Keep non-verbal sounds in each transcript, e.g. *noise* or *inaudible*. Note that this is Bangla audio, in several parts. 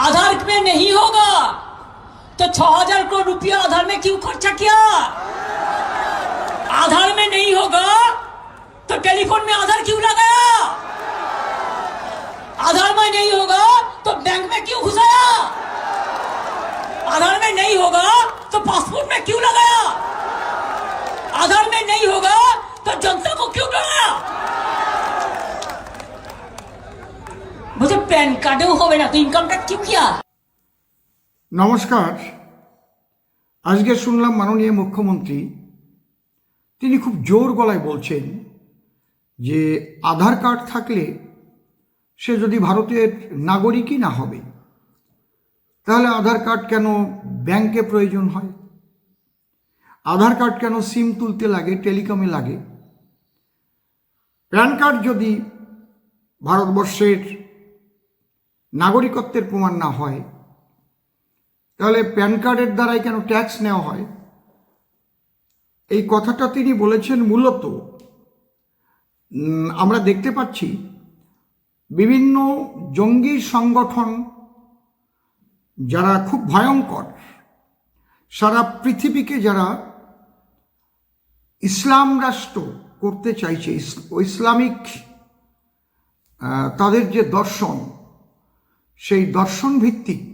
आधार में नहीं होगा। तो छह हज़ार करोड़ रुपया आधार में क्यों खर्चा किया? आधार में नहीं होगा तो टेलीफोन में आधार क्यों लगाया? आधार में नहीं होगा तो প্যান কার্ডেও হবে না, তো ইনকাম ট্যাক্স চুকিয়া নমস্কার। আজকে শুনলাম মাননীয় মুখ্যমন্ত্রী, তিনি খুব জোর গলায় বলছেন যে আধার কার্ড থাকলে সে যদি ভারতের নাগরিকই না হবে, তাহলে আধার কার্ড কেন ব্যাংকে প্রয়োজন হয়? আধার কার্ড কেন সিম তুলতে লাগে, টেলিকমে লাগে? প্যান কার্ড যদি ভারতবর্ষের নাগরিকত্বের প্রমাণ না হয়, তাহলে প্যান কার্ডের দ্বারাই কেন ট্যাক্স নেওয়া হয়? এই কথাটা তিনি বলেছেন মূলত আমরা দেখতে পাচ্ছি বিভিন্ন জঙ্গি সংগঠন যারা খুব ভয়ঙ্কর, সারা পৃথিবীকে যারা ইসলাম রাষ্ট্র করতে চাইছে ইসলামিক তাদের যে দর্শন সেই দর্শন ভিত্তিক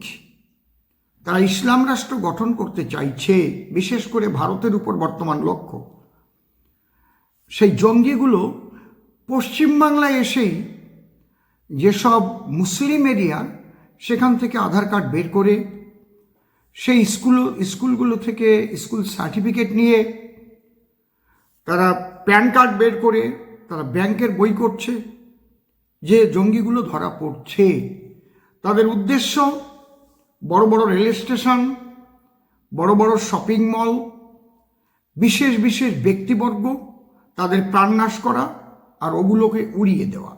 তারা ইসলাম রাষ্ট্র গঠন করতে চাইছে, বিশেষ করে ভারতের উপর বর্তমান লক্ষ্য, সেই জঙ্গিগুলো পশ্চিমবাংলায় এসেই যেসব মুসলিম এরিয়া, সেখান থেকে আধার কার্ড বের করে, সেই স্কুল, স্কুলগুলো থেকে স্কুল সার্টিফিকেট নিয়ে তারা প্যান কার্ড বের করে, তারা ব্যাংকের বই করছে, যে জঙ্গিগুলো ধরা পড়ছে। তাদের উদ্দেশ্য বড় বড় রেল স্টেশন, বড় বড় শপিং মল, বিশেষ বিশেষ ব্যক্তিবর্গ, তাদের প্রাণনাশ করা আর ওগুলোকে উড়িয়ে দেওয়া।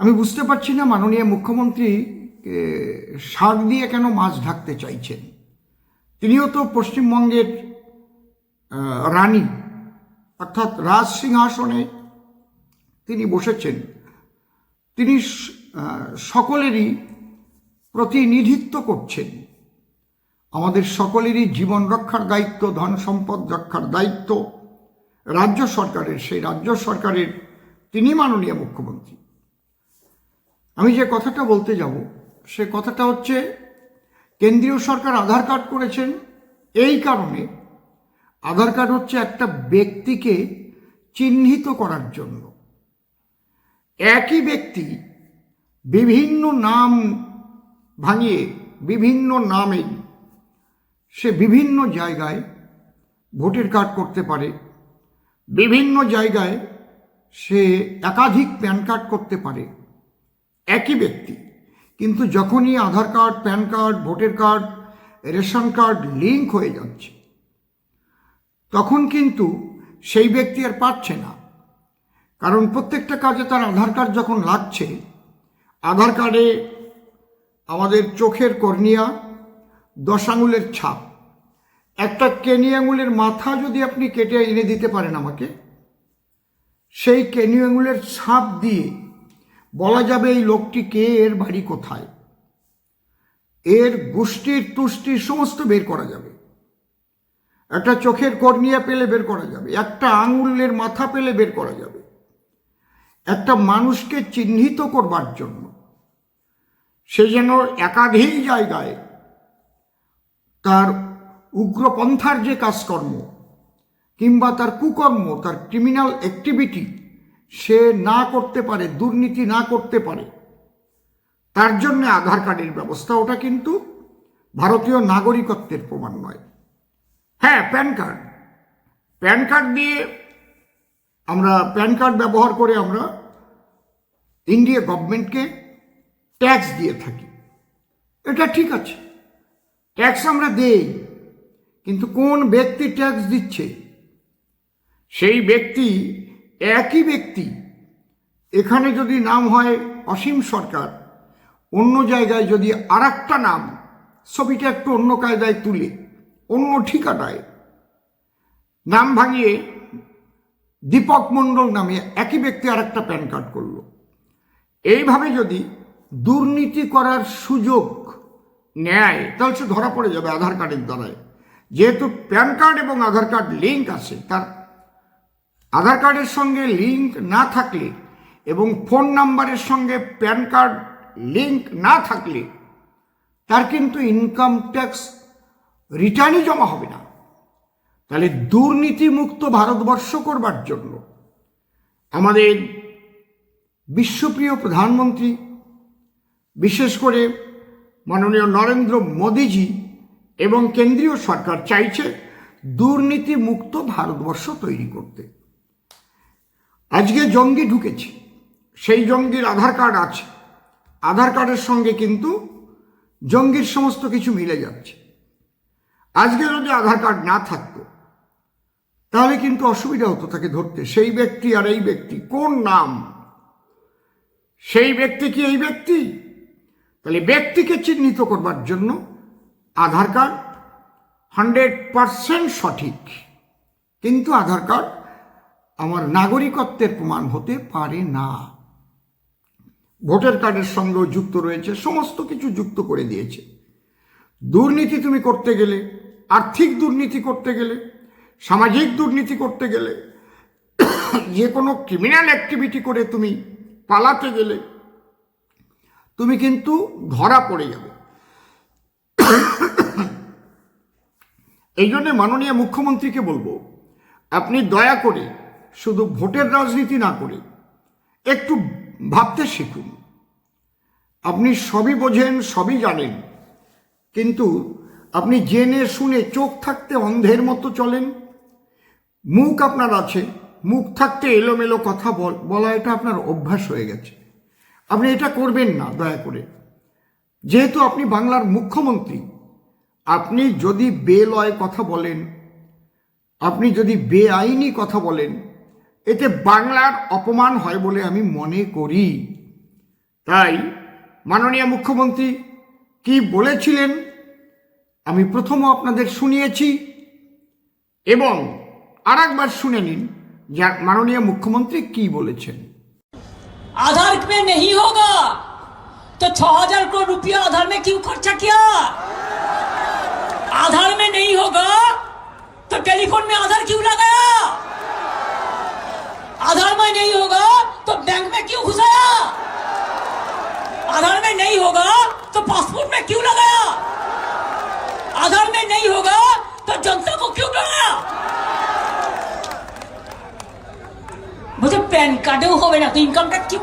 আমি বুঝতে পারছি না মাননীয় মুখ্যমন্ত্রী শাক দিয়ে কেন মাছ ঢাকতে চাইছেন? তিনিও তো পশ্চিমবঙ্গের রানী, অর্থাৎ রাজ সিংহাসনে তিনি বসেছেন। তিনি সকলেরই প্রতিনিধিত্ব করছেন। আমাদের সকলেরই জীবন রক্ষার দায়িত্ব, ধন সম্পদ রক্ষার দায়িত্ব। রাজ্য সরকারের, সেই রাজ্য সরকারের তিনি মাননীয় মুখ্যমন্ত্রী। আমি যে কথাটা বলতে যাব, সে কথাটা হচ্ছে, কেন্দ্রীয় সরকার আধার কার্ড করেছেন এই কারণে। আধার কার্ড হচ্ছে একটা ব্যক্তিকে চিহ্নিত করার জন্য। একই ব্যক্তি বিভিন্ন নাম ভাঙিয়ে, বিভিন্ন নামে সে বিভিন্ন জায়গায় ভোটের কার্ড করতে পারে। বিভিন্ন জায়গায় সে একাধিক প্যান কার্ড করতে পারে। একই ব্যক্তি। কিন্তু যখনই Aadhaar card, PAN card, voter card, ration card link হয়ে যাচ্ছে, তখন কিন্তু সেই ব্যক্তি আর পাচ্ছে না। কারণ প্রত্যেকটা কাজে তার আধার কার্ড যখন লাগছে আধার কার্ডে আমাদের চোখের কর্নিয়া দশ আঙুলের ছাপ। একটা কেনি আঙুলের মাথা যদি আপনি কেটে এনে দিতে পারেন আমাকে, সেই কেনি আঙুলের ছাপ দিয়ে বলা যাবে এই লোকটি কে, এর বাড়ি কোথায়? এর গোষ্ঠীর তুষ্টি সমস্ত বের করা যাবে। একটা চোখের কর্নিয়া পেলে বের করা যাবে, একটা আঙুলের মাথা পেলে বের করা যাবে। একটা মানুষকে চিহ্নিত করবার জন্য সে যেন একাধিক জায়গায় তার উগ্রপন্থার যে কাজকর্ম কিংবা তার কুকর্ম, তার ক্রিমিনাল অ্যাক্টিভিটি সে না করতে পারে, দুর্নীতি না করতে পারে, তার জন্য আধার কার্ডের ব্যবস্থা ওটা কিন্তু ভারতীয় নাগরিকত্বের প্রমাণ নয়। হ্যাঁ প্যান কার্ড। প্যান কার্ড দিয়ে আমরা, প্যান কার্ড ব্যবহার করে আমরা ইন্ডিয়া গভর্নমেন্টকে ট্যাক্স দিয়ে থাকি। এটা ঠিক আছে। ট্যাক্স আমরা দেই, কিন্তু কোন ব্যক্তি ট্যাক্স দিচ্ছে? সেই ব্যক্তি একই ব্যক্তি। এখানে যদি নাম হয় অসীম সরকার, অন্য জায়গায় যদি আর নাম, ছবিটা একটু অন্য কায়দায় তুলে, অন্য ঠিকানায়, নাম ভাঙিয়ে দীপক মণ্ডল নামে একই ব্যক্তি আর একটা প্যান কার্ড করল। এইভাবে যদি দুর্নীতি করার সুযোগ। নেয় তাহলে সে ধরা পড়ে যাবে আধার কার্ডের দ্বারায়। যেহেতু প্যান কার্ড এবং আধার কার্ড লিঙ্ক আছে তার আধার কার্ডের সঙ্গে লিঙ্ক না থাকলে এবং ফোন নাম্বারের সঙ্গে প্যান কার্ড লিঙ্ক না থাকলে তার কিন্তু ইনকাম ট্যাক্স রিটার্নই জমা হবে না। তাহলে দুর্নীতিমুক্ত ভারতবর্ষ করবার জন্য আমাদের বিশ্বপ্রিয় প্রধানমন্ত্রী বিশেষ করে মাননীয় নরেন্দ্র মোদীজি এবং কেন্দ্রীয় সরকার চাইছে দুর্নীতিমুক্ত ভারতবর্ষ তৈরি করতে। আজকে জঙ্গি ঢুকেছে, সেই জঙ্গির আধার কার্ড আছে। আধার কার্ডের সঙ্গে কিন্তু জঙ্গির সমস্ত কিছু মিলে যাচ্ছে। আজকে যদি আধার কার্ড না থাকতো, তাহলে কিন্তু অসুবিধা হতো তাকে ধরতে। সেই ব্যক্তি আর এই ব্যক্তি, কোন নাম? সেই ব্যক্তি কি এই ব্যক্তি? তাহলে ব্যক্তিকে চিহ্নিত করবার জন্য আধার কার্ড হান্ড্রেড পারসেন্ট সঠিক। কিন্তু আধার কার্ড আমার নাগরিকত্বের প্রমাণ হতে পারে না। ভোটার কার্ডের সঙ্গেও যুক্ত রয়েছে, সমস্ত কিছু যুক্ত করে দিয়েছে। দুর্নীতি তুমি করতে গেলে, আর্থিক দুর্নীতি করতে গেলে, সামাজিক দুর্নীতি করতে গেলে, *coughs* যে কোনো ক্রিমিনাল অ্যাক্টিভিটি করে তুমি পালাতে গেলে তুমি কিন্তু ধরা পড়ে যাবে। এই জন্যে মাননীয় মুখ্যমন্ত্রীকে বলব, আপনি দয়া করে শুধু ভোটের রাজনীতি না করে একটু ভাবতে শিখুন। আপনি সবই বোঝেন, সবই জানেন, কিন্তু আপনি জেনে শুনে চোখ থাকতে অন্ধের মতো চলেন। মুখ আপনার আছে, মুখ থাকতে এলোমেলো কথা বল- এটা আপনার অভ্যাস হয়ে গেছে। আপনি এটা করবেন না, দয়া করে। যেহেতু আপনি বাংলার মুখ্যমন্ত্রী, আপনি যদি বেলয় কথা বলেন, আপনি যদি বেআইনি কথা বলেন, এতে বাংলার অপমান হয় বলে আমি মনে করি। তাই মাননীয় মুখ্যমন্ত্রী, কি বলেছিলেন আমি প্রথম আপনাদের শুনিয়েছি এবং আরেকবার শুনে নিন যা মাননীয় মুখ্যমন্ত্রী কি বলেছেন। आधार में नहीं होगा। तो छह हज़ार करोड़ रुपया आधार में क्यों खर्चा किया? आधार में नहीं होगा तो टेलीफोन में आधार क्यों लगाया? आधार में नहीं होगा तो बैंक में क्यों घुसाया? आधार में नहीं होगा तो पासपोर्ट में क्यों लगाया? आधार में नहीं होगा तो जनता को क्यों डराया? বলছে প্যান কার্ডেও হবে না তো ইনকাম ট্যাক্স কি